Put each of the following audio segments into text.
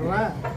ride.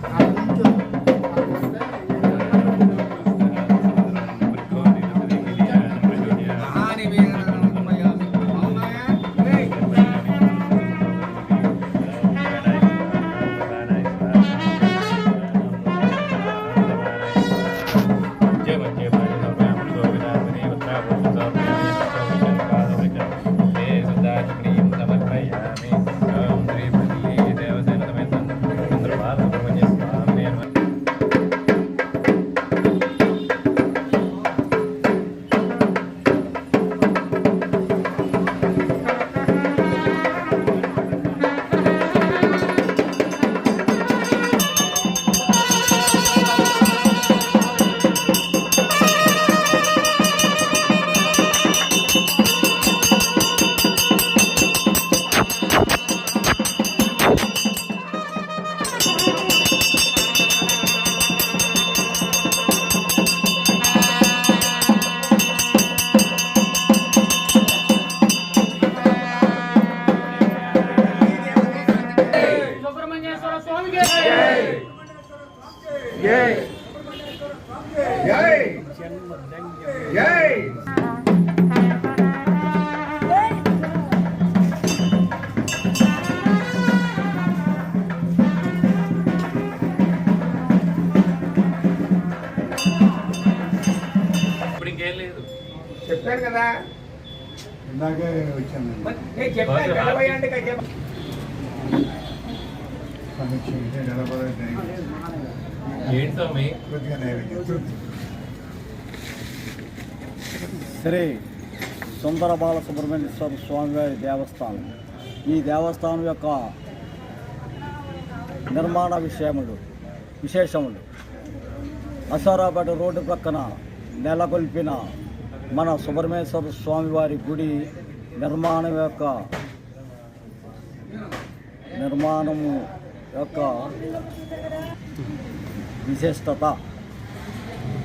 చెప్పాను కదా. ఇందాకే వచ్చాను. చెప్పాను నలభై అంటే సమీక్ష నలభై కొద్దిగా నైవేద్యం. శ్రీ సుందర బాలసుబ్రహ్మణ్యేశ్వర స్వామివారి దేవస్థానం. ఈ దేవస్థానం యొక్క నిర్మాణ విషయములు విశేషములు. అసారాపేట రోడ్డు ప్రక్కన నెలకొల్పిన మన సుబ్రహ్మణ్యేశ్వర స్వామివారి గుడి నిర్మాణం యొక్క నిర్మాణము యొక్క విశిష్టత.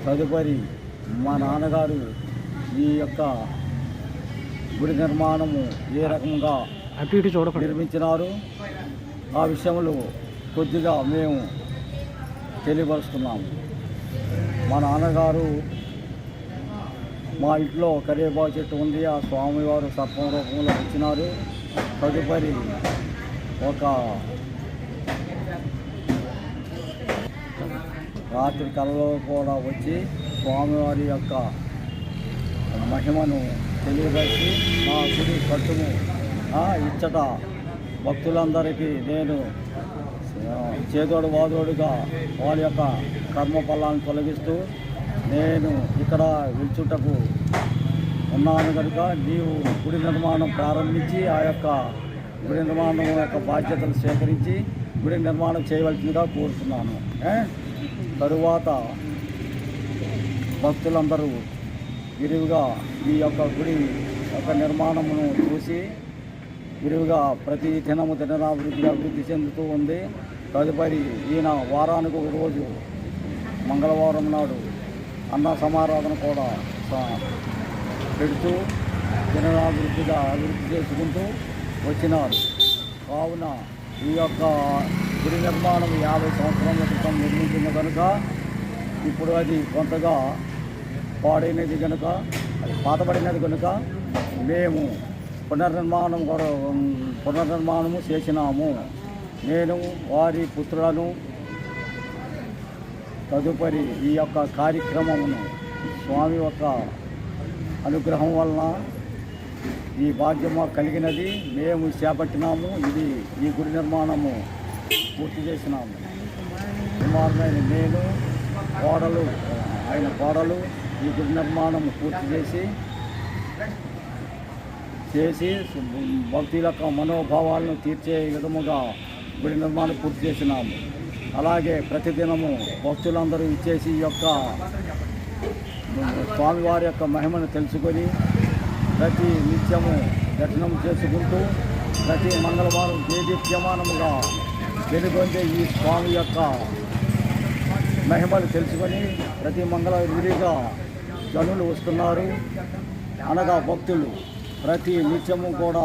తదుపరి మా నాన్నగారు ఈ యొక్క గుడి నిర్మాణము ఏ రకంగా అటు ఇటు చూడకండి. నిర్మించినారు? ఆ విషయంలో కొద్దిగా మేము తెలియపరుస్తున్నాము. మా నాన్నగారు మా ఇంట్లో కరివేపాకు చెట్టు ఉంది. ఆ స్వామివారు సర్పం రూపంలో వచ్చినారు. తదుపరి ఒక రాత్రి కలలో కూడా వచ్చి స్వామివారి యొక్క మహిమను తెలియజేసి నా గుడి కట్టుము ఇచ్చట భక్తులందరికీ నేను చేదోడు వాదోడుగా వారి యొక్క కర్మ ఫలాన్ని తొలగిస్తూ నేను ఇక్కడ విల్చుటకు ఉన్నాను కనుక నీవు గుడి నిర్మాణం ప్రారంభించి ఆ యొక్క గుడి నిర్మాణం యొక్క బాధ్యతలు స్వీకరించి గుడి నిర్మాణం చేయవలసిందిగా కోరుతున్నాను. తరువాత భక్తులందరూ విరివిగా ఈ యొక్క గుడి యొక్క నిర్మాణమును చూసి విరివిగా ప్రతి దినము దినరాభివృద్ధి అభివృద్ధి చెందుతూ ఉంది. తదుపరి ఈయన వారానికి ఒక రోజు మంగళవారం నాడు అన్న సమారాధన కూడా పెడుతూ దినరాభివృద్ధిగా అభివృద్ధి చేసుకుంటూ వచ్చినారు. కావున ఈ యొక్క గుడి నిర్మాణం యాభై సంవత్సరాల క్రితం నిర్మించిన కనుక ఇప్పుడు అది కొంతగా పాడైనది కనుక అది పాతబడినది కనుక మేము పునర్నిర్మాణం కూడా పునర్నిర్మాణము చేసినాము. నేను వారి పుత్రులను తదుపరి ఈ యొక్క కార్యక్రమమును స్వామి యొక్క అనుగ్రహం వలన ఈ భాగ్యము కలిగినది. మేము చేపట్టినాము. ఇది ఈ గుడి నిర్మాణము పూర్తి చేసినాము. కుమారుడైన నేను కోడలు ఆయన కోడలు ఈ గుడి నిర్మాణం పూర్తి చేసి చేసి భక్తుల యొక్క మనోభావాలను తీర్చే విధముగా గుడి నిర్మాణం పూర్తి చేసినాము. అలాగే ప్రతిదినము భక్తులందరూ ఇచ్చేసి ఈ యొక్క స్వామివారి యొక్క మహిమను తెలుసుకొని ప్రతి నిత్యము దర్శనం చేసుకుంటూ ప్రతి మంగళవారం దేదీప్యమానముగా వెలుగొందే ఈ స్వామి యొక్క మహిమలు తెలుసుకొని ప్రతి మంగళవారం విడిగా జనులు వస్తున్నారు. అనగా భక్తులు. ప్రతి నిత్యము కూడా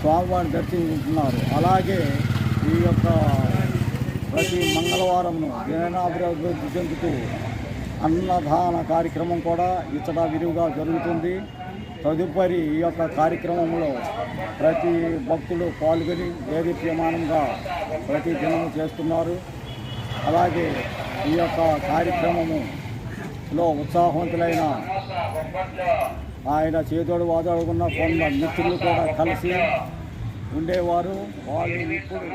స్వామివారిని దర్శించుకుంటున్నారు. అలాగే ఈ యొక్క ప్రతి మంగళవారంను జనాభివృద్ధి చెందుతూ అన్నదాన కార్యక్రమం కూడా ఇచ్చట విరివిగా జరుగుతుంది. తదుపరి ఈ యొక్క కార్యక్రమంలో ప్రతి భక్తులు పాల్గొని దేదీప్యమానంగా ప్రతి దినము చేస్తున్నారు. అలాగే ఈ యొక్క కార్యక్రమము లో ఉత్సాహవంతులైన ఆయన చేతోడు వాదోడుకున్న కొంత మిత్రులు కూడా కలిసి ఉండేవారు. వాళ్ళు ఇప్పుడు